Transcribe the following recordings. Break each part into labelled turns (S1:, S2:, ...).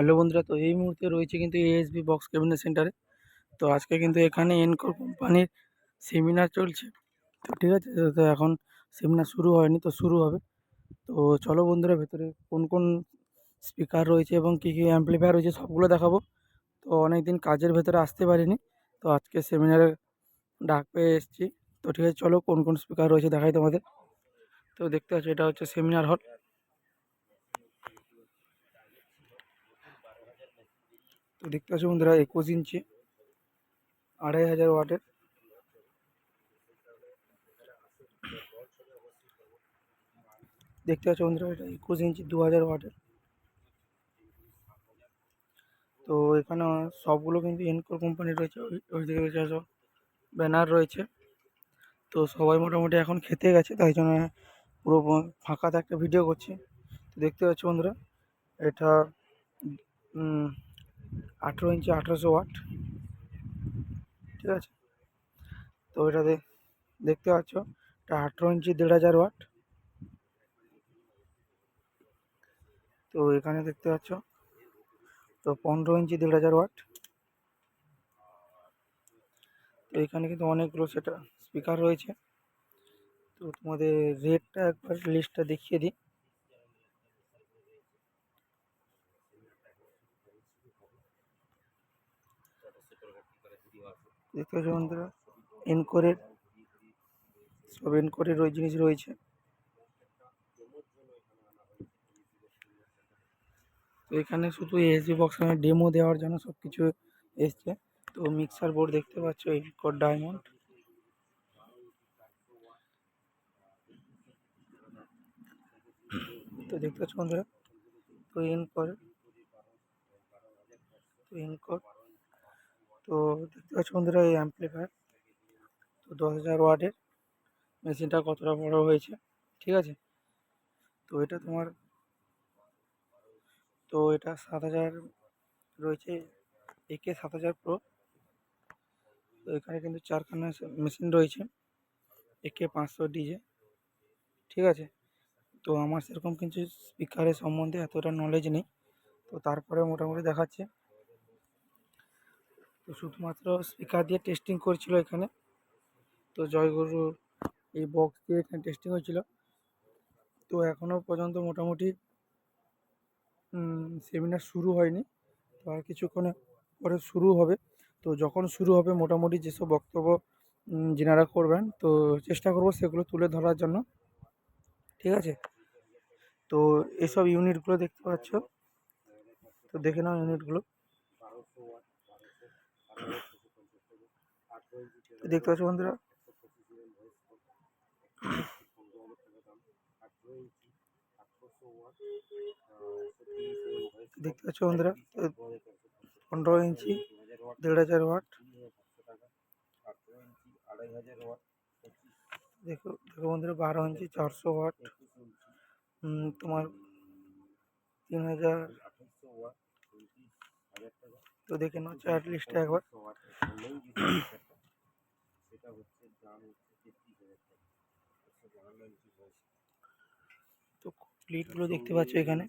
S1: Hello বন্ধুরা, তো এই মুহূর্তে রয়েছে কিন্তু এএসবি বক্স ক্যাবিনেট সেন্টারে তো আজকে কিন্তু এখানে এনকোর কোম্পানির সেমিনার চলছে। তো ঠিক আছে, তো- এখন সেমিনার শুরু হয়নি, তো শুরু হবে। তো চলো বন্ধুরা, ভেতরে কোন কোন স্পিকার রয়েছে এবং কী কী অ্যাম্পলিফায়ার রয়েছে সবগুলো দেখাবো। তো অনেক দিন কাজের ভেতরে আসতে পারিনি, তো আজকে সেমিনারে ডাক পেয়ে এসেছি। তো ঠিক আছে, চলো কোন কোন স্পিকার রয়েছে দেখাই তোমাদের। তো দেখতে পাচ্ছ, এটা হচ্ছে সেমিনার হল তো দেখতে পাচ্ছ বন্ধুরা, একুশ ইঞ্চি, আড়াই হাজার ওয়াটের। দেখতে পাচ্ছ বন্ধুরা, এটা একুশ ইঞ্চি, দু হাজার ওয়াটের। তো এখানে সবগুলো কিন্তু এনকোর কোম্পানি রয়েছে, ওই দিকে ব্যানার রয়েছে। তো সবাই মোটামুটি এখন খেতে গেছে, তাই জন্য পুরো ফাঁকাতে একটা ভিডিও করছি। তো দেখতে পাচ্ছ বন্ধুরা, এটা আঠেরো ইঞ্চি, আঠেরোশো ওয়াট। ঠিক আছে? তো এটা দেখতে পাচ্ছ, এটা আঠেরো ইঞ্চি, দেড় হাজার ওয়াট। তো এখানে দেখতে পাচ্ছ, তো পনেরো ইঞ্চি, দেড় হাজার ওয়াট। তো এখানে কিন্তু অনেকগুলো সেটা স্পিকার রয়েছে। তো তোমাদের রেটটা একবার লিস্টটা দেখিয়ে দিই। দেখতে পাচ্ছ বন্ধুরা এনকোরের সব এনকোরের ওই জিনিস রয়েছে। তো এখানে শুধু এসডি বক্স ডেমো দেওয়ার জন্য সব কিছু এসছে। তো মিক্সার বোর্ড দেখতে পাচ্ছ এনকোর ডায়মন্ড তো দেখতে পাচ্ছ বন্ধুরা, তো এনকোর এনকোর তো দেখতে পাচ্ছ বন্ধুরা, এই অ্যাম্পলিফায়ার তো দশ হাজার ওয়াটের মেশিনটা কতটা বড় হয়েছে, ঠিক আছে? তো এটা তোমার, তো এটা সাত হাজার রয়েছে একে সাত হাজার প্রো তো এখানে কিন্তু চারখানা মেশিন রয়েছে একে পাঁচশো ডিজে ঠিক আছে? তো আমার সেরকম কিছু স্পিকারের সম্বন্ধে এতটা নলেজ নেই। তো তারপরে মোটামুটি দেখাচ্ছে। তো শুধুমাত্র স্পিকার দিয়ে টেস্টিং করছিল এখানে। তো জয়গুরু এই বক্স দিয়ে এখানে টেস্টিং হয়েছিল। তো এখনও পর্যন্ত মোটামুটি সেমিনার শুরু হয়নি। তো আর কিছুক্ষণে পরে শুরু হবে। তো যখন শুরু হবে, মোটামুটি যেসব বক্তব্য যেনারা করবেন, তো চেষ্টা করব সেগুলো তুলে ধরার জন্য। ঠিক আছে? তো এসব ইউনিটগুলো দেখতে পাচ্ছ? তো দেখে নাও ইউনিটগুলো দেখতে পাচ্ছ বন্ধুরা দেখতে পাচ্ছ বন্ধুরা তো পনেরো ইঞ্চি দেড় হাজার ওয়াট দেখো দেখো বন্ধুরা বারো ইঞ্চি চারশো ওয়াট উম, তোমার তিন হাজার তো দেখে নাও চার্ট লিস্টটা একবার। তো প্লেটগুলো দেখতে পাচ্ছ এখানে।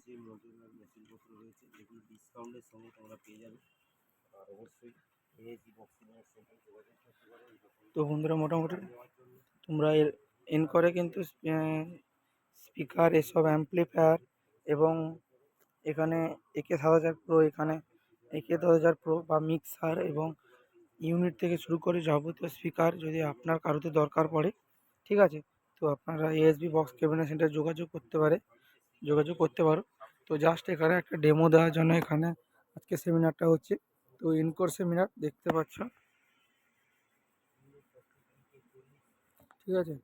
S1: তো বন্ধুরা, মোটামুটি তোমরা এর এন করে কিন্তু স্পিকার এসব অ্যাম্পলিফায়ার এবং এখানে একে সাত হাজার প্রো এখানে একে দশ হাজার প্রো বা মিক্সার এবং ইউনিট থেকে শুরু করে যাবতীয় স্পিকার যদি আপনার কারোতে দরকার পড়ে, ঠিক আছে? তো আপনারা এএসবি বক্স ক্যাবিনেট সেন্টার যোগাযোগ করতে পারে, যোগাযোগ করতে পারো। তো জাস্ট এখানে একটা ডেমো দেওয়ার জন্য এখানে আজকে সেমিনারটা হচ্ছে। তো ইনকোর সেমিনার দেখতে পাচ্ছ। ঠিক আছে?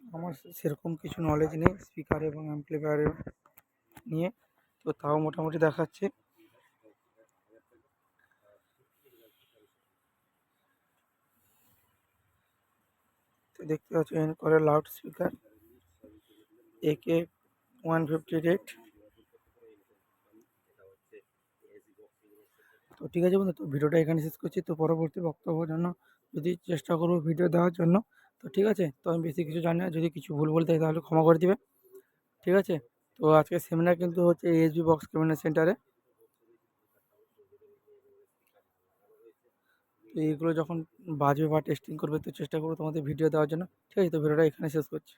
S1: আমার সেরকম কিছু নলেজ নেই স্পিকার এবং অ্যাম্পলিফায়ারের নিয়ে। তো তাও মোটামুটি দেখাচ্ছে। দেখতে পাচ্ছি এন করে লাউড স্পিকার একে ওয়ান ফিফটি রেট তো ঠিক আছে বন্ধু, তো ভিডিওটা এখানে শেষ করছি। তো পরবর্তী বক্তব্যের জন্য যদি চেষ্টা করব ভিডিও দেওয়ার জন্য, তো ঠিক আছে? তো আমি বেশি কিছু জানি না, যদি কিছু ভুল বলতে তাহলে ক্ষমা করে দিবে। ঠিক আছে? তো আজকে সেমিনার কিন্তু হচ্ছে এসবি বক্স কমিউনিটি সেন্টারে
S2: তো এইগুলো যখন বাজবে বা টেস্টিং করবে, তো চেষ্টা করব তোমাদের ভিডিও দেওয়ার জন্য। ঠিক আছে, তো ভিডিওটা এখানে শেষ করছি।